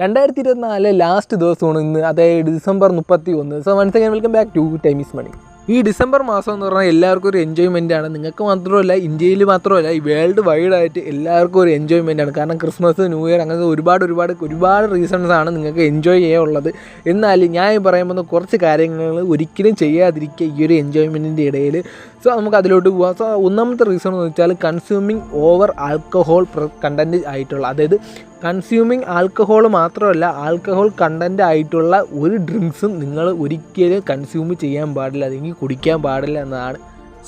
രണ്ടായിരത്തി ഇരുപത്തിനാല് ലാസ്റ്റ് ദിവസമാണ് ഇന്ന്. അതായത് ഡിസംബർ മുപ്പത്തി ഒന്ന് so once again welcome back to time is money ഈ ഡിസംബർ മാസം എന്ന് പറഞ്ഞാൽ എല്ലാവർക്കും ഒരു എൻജോയ്മെന്റ് ആണ്. നിങ്ങൾക്ക് മാത്രമല്ല ഇന്ത്യയിൽ മാത്രമല്ല ഈ വേൾഡ് വൈഡ് ആയിട്ട് എല്ലാവർക്കും ഒരു എൻജോയ്മെന്റ് ആണ്. കാരണം ക്രിസ്മസ് ന്യൂ ഇയർ അങ്ങനത്തെ ഒരുപാട് ഒരുപാട് ഒരുപാട് റീസൺസ് ആണ് നിങ്ങൾക്ക് എൻജോയ് ചെയ്യാനുള്ളത് എന്നാൽ ഞാൻ പറയുമ്പോൾ കുറച്ച് കാര്യങ്ങൾ ഒരിക്കലും ചെയ്യാതിരിക്കുക ഈ ഒരു എൻജോയ്മെന്റിന്റെ ഇടയിൽ. സോ നമുക്ക് അതിലോട്ട് പോകാം സോ ഒന്നാമത്തെ റീസൺ എന്ന് വെച്ചാൽ കൺസ്യൂമിങ് ഓവർ ആൽക്കഹോൾ കണ്ടന്റ് ആയിട്ടുള്ള അതായത് കൺസ്യൂമിങ് ആൽക്കഹോൾ മാത്രമല്ല ആൽക്കഹോൾ കണ്ടന്റ് ആയിട്ടുള്ള ഒരു ഡ്രിങ്ക്സും നിങ്ങൾ ഒരിക്കലും കൺസ്യൂം ചെയ്യാൻ പാടില്ല അല്ലെങ്കിൽ കുടിക്കാൻ പാടില്ല എന്നതാണ്.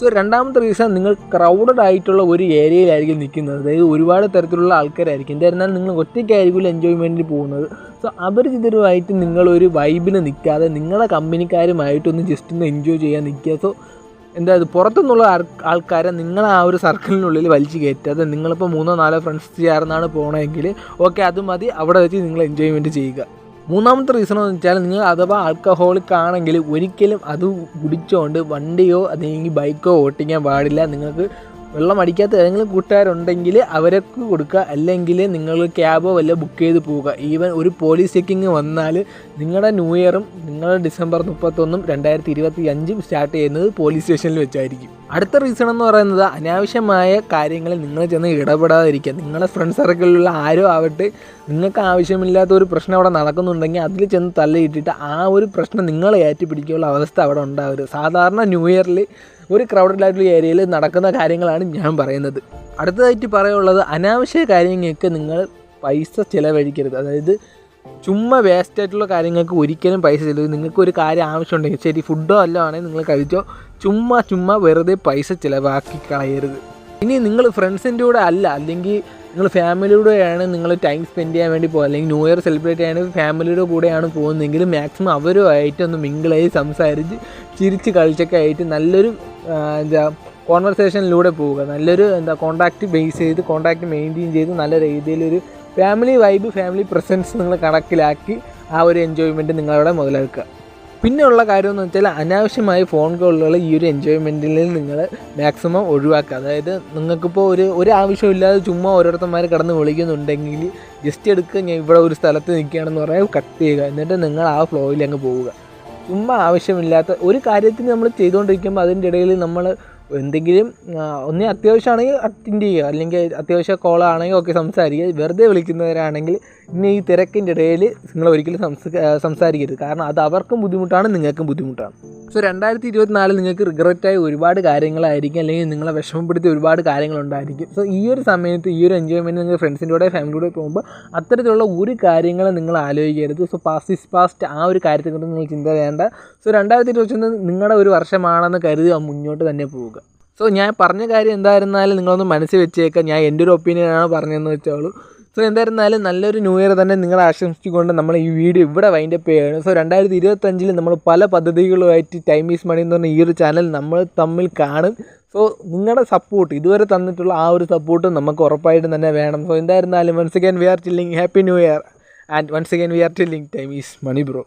സോ രണ്ടാമത്തെ റീസൺ നിങ്ങൾ ക്രൗഡഡ് ആയിട്ടുള്ള ഒരു ഏരിയയിലായിരിക്കും നിൽക്കുന്നത്. അതായത് ഒരുപാട് തരത്തിലുള്ള ആൾക്കാരായിരിക്കും. എന്തായിരുന്നാലും നിങ്ങൾ ഒറ്റയ്ക്കായിരിക്കും എൻജോയ്മെന്റിന് പോകുന്നത്. സോ അപരിചിതരുമായിട്ട് നിങ്ങളൊരു വൈബിന് നിൽക്കാതെ നിങ്ങളെ കമ്പനിക്കാരുമായിട്ടൊന്ന് ജസ്റ്റ് ഒന്ന് എൻജോയ് ചെയ്യാൻ നിൽക്കുക. സോ എന്താ ഇത് പുറത്തുനിന്നുള്ള ആൾ- ആൾക്കാരെ നിങ്ങൾ ആ ഒരു സർക്കിളിനുള്ളിൽ വലിച്ചു കയറ്റാതെ നിങ്ങളിപ്പോൾ മൂന്നോ നാലോ ഫ്രണ്ട്സ് ചേർന്നാണ് പോകണമെങ്കിൽ ഓക്കെ അത് മതി. അവിടെ വെച്ച് നിങ്ങൾ എൻജോയ്മെന്റ് ചെയ്യുക. മൂന്നാമത്തെ റീസൺ എന്ന് വെച്ചാൽ നിങ്ങൾ അഥവാ ആൽക്കഹോളിക് ആണെങ്കിൽ ഒരിക്കലും അത് കുടിച്ചുകൊണ്ട് വണ്ടിയോ അല്ലെങ്കിൽ ബൈക്കോ ഓട്ടിക്കാൻ പാടില്ല. നിങ്ങൾക്ക് വെള്ളം അടിക്കാത്ത ഏതെങ്കിലും കൂട്ടുകാരുണ്ടെങ്കിൽ അവർക്ക് കൊടുക്കുക. അല്ലെങ്കിൽ നിങ്ങൾ ക്യാബോ വല്ല ബുക്ക് ചെയ്ത് പോവുക. ഈവൻ ഒരു പോലീസ് ചെക്കിങ് വന്നാൽ നിങ്ങളുടെ ന്യൂ ഇയറും നിങ്ങളുടെ ഡിസംബർ മുപ്പത്തൊന്നും രണ്ടായിരത്തി ഇരുപത്തി അഞ്ചും സ്റ്റാർട്ട് ചെയ്യുന്നത് പോലീസ് സ്റ്റേഷനിൽ വെച്ചായിരിക്കും. അടുത്ത റീസൺ എന്ന് പറയുന്നത് അനാവശ്യമായ കാര്യങ്ങളിൽ നിങ്ങൾ ചെന്ന് ഇടപെടാതിരിക്കുക. നിങ്ങളുടെ ഫ്രണ്ട് സർക്കിളിലുള്ള ആരോ ആവട്ടെ നിങ്ങൾക്ക് ആവശ്യമില്ലാത്ത ഒരു പ്രശ്നം അവിടെ നടക്കുന്നുണ്ടെങ്കിൽ അതിൽ ചെന്ന് തള്ളിയിട്ടിട്ട് ആ ഒരു പ്രശ്നം നിങ്ങളെ ഏറ്റുപിടിക്കാനുള്ള അവസ്ഥ അവിടെ ഉണ്ടാവരുത്. സാധാരണ ന്യൂ ഇയറിൽ ഒരു ക്രൗഡഡ് ആയിട്ടുള്ള ഏരിയയിൽ നടക്കുന്ന കാര്യങ്ങളാണ് ഞാൻ പറയുന്നത്. അടുത്തതായിട്ട് പറയാനുള്ളത് അനാവശ്യ കാര്യങ്ങൾക്ക് നിങ്ങൾ പൈസ ചിലവഴിക്കരുത്. അതായത് ചുമ്മാ വേസ്റ്റ് ആയിട്ടുള്ള കാര്യങ്ങൾക്ക് ഒരിക്കലും പൈസ ചിലവ് നിങ്ങൾക്ക് ഒരു കാര്യം ആവശ്യമുണ്ടെങ്കിൽ ശരി ഫുഡോ അല്ലോ ആണെങ്കിൽ നിങ്ങൾ കഴിച്ചോ. ചുമ്മാ ചുമ്മാ വെറുതെ പൈസ ചിലവാക്കി കളയരുത്. ഇനി നിങ്ങൾ ഫ്രണ്ട്സിന്റെ കൂടെ അല്ല അല്ലെങ്കിൽ നിങ്ങൾ ഫാമിലിയുടെയാണ് നിങ്ങൾ ടൈം സ്പെൻഡ് ചെയ്യാൻ വേണ്ടി പോകുക. അല്ലെങ്കിൽ ന്യൂ ഇയർ സെലിബ്രേറ്റ് ചെയ്യാൻ ഫാമിലിയുടെ കൂടെയാണ് പോകുന്നതെങ്കിൽ മാക്സിമം അവരുമായിട്ട് ഒന്ന് മിങ്കിളായി സംസാരിച്ച് ചിരിച്ച് കളിച്ചൊക്കെ ആയിട്ട് നല്ലൊരു എന്താ കോൺവെർസേഷനിലൂടെ പോവുക. നല്ലൊരു എന്താ കോൺടാക്റ്റ് ബേസ് ചെയ്ത് കോൺടാക്റ്റ് മെയിന്റെയിൻ ചെയ്ത് നല്ല രീതിയിലൊരു ഫാമിലി വൈബ് ഫാമിലി പ്രസൻസ് നിങ്ങൾ കണക്കിലാക്കി ആ ഒരു എൻജോയ്മെന്റ് നിങ്ങളവിടെ മുതലെടുക്കുക. പിന്നെയുള്ള കാര്യം എന്ന് വെച്ചാൽ അനാവശ്യമായ ഫോൺ കോളുകൾ ഈ ഒരു എൻജോയ്മെന്റിൽ നിങ്ങൾ മാക്സിമം ഒഴിവാക്കുക. അതായത് നിങ്ങൾക്കിപ്പോൾ ഒരു ഒരു ആവശ്യമില്ലാതെ ചുമ്മാ ഓരോരുത്തന്മാർ കടന്ന് വിളിക്കുന്നുണ്ടെങ്കിൽ ജസ്റ്റ് എടുക്കുക ഞാൻ ഇവിടെ ഒരു സ്ഥലത്ത് നിൽക്കുകയാണെന്ന് പറഞ്ഞാൽ കട്ട് ചെയ്യുക. എന്നിട്ട് നിങ്ങൾ ആ ഫ്ലോയിൽ അങ്ങ് പോവുക. ചുമ്മാ ആവശ്യമില്ലാത്ത ഒരു കാര്യത്തിന് നമ്മൾ ചെയ്തുകൊണ്ടിരിക്കുമ്പോൾ അതിന്റെ ഇടയിൽ നമ്മൾ എന്തെങ്കിലും ഒന്നേ അത്യാവശ്യമാണെങ്കിൽ അറ്റൻഡ് ചെയ്യുക. അല്ലെങ്കിൽ അത്യാവശ്യ കോളാണെങ്കിൽ ഒക്കെ സംസാരിക്കുക. വെറുതെ വിളിക്കുന്നവരാണെങ്കിൽ ഇനി ഈ തിരക്കിന്റെ ഇടയിൽ നിങ്ങൾ ഒരിക്കലും സംസ സംസാരിക്കരുത്. കാരണം അത് അവർക്കും ബുദ്ധിമുട്ടാണ് നിങ്ങൾക്കും ബുദ്ധിമുട്ടാണ്. സോ രണ്ടായിരത്തി ഇരുപത്തിനാലിൽ നിങ്ങൾക്ക് റിഗ്രറ്റായ ഒരുപാട് കാര്യങ്ങളായിരിക്കും അല്ലെങ്കിൽ നിങ്ങളെ വിഷമപ്പെടുത്തിയ ഒരുപാട് കാര്യങ്ങളുണ്ടായിരിക്കും. സോ ഈ ഒരു സമയത്ത് ഈ ഒരു എൻജോയ്മെന്റ് നിങ്ങൾ ഫ്രണ്ട്സിന്റെ കൂടെ ഫാമിലിയുടെ കൂടെ പോകുമ്പോൾ അത്തരത്തിലുള്ള ഒരു കാര്യങ്ങളും നിങ്ങൾ ആലോചിക്കരുത്. സോ പാസ്റ്റ് ഇസ് പാസ്റ്റ് ആ ഒരു കാര്യത്തെക്കുറിച്ച് നിങ്ങൾ ചിന്ത ചെയ്യേണ്ട സോ രണ്ടായിരത്തി ഇരുപത്തൊന്ന് നിങ്ങളുടെ ഒരു വർഷമാണെന്ന് കരുതി മുന്നോട്ട് തന്നെ പോവുക. സോ ഞാൻ പറഞ്ഞ കാര്യം എന്തായിരുന്നാലും നിങ്ങളൊന്ന് മനസ്സിൽ വെച്ചേക്കാം ഞാൻ എന്റെ ഒരു ഒപ്പീനിയനാണ് പറഞ്ഞതെന്ന് വെച്ചോളൂ. സോ എന്തായിരുന്നാലും നല്ലൊരു ന്യൂ ഇയർ തന്നെ നിങ്ങളെ ആശംസിച്ചുകൊണ്ട് നമ്മൾ ഈ വീഡിയോ ഇവിടെ വൈൻഡപ്പ് ചെയ്യുകയാണ്. സോ രണ്ടായിരത്തി ഇരുപത്തഞ്ചിൽ നമ്മൾ പല പദ്ധതികളുമായിട്ട് ടൈം ഈസ് മണി എന്ന് പറഞ്ഞ ഈ ഒരു ചാനൽ നമ്മൾ തമ്മിൽ കാണും. സോ നിങ്ങളുടെ സപ്പോർട്ട് ഇതുവരെ തന്നിട്ടുള്ള ആ ഒരു സപ്പോർട്ട് നമുക്ക് ഉറപ്പായിട്ടും തന്നെ വേണം. സോ എന്തായിരുന്നാലും once again we are telling happy new year and once again we are telling time is money bro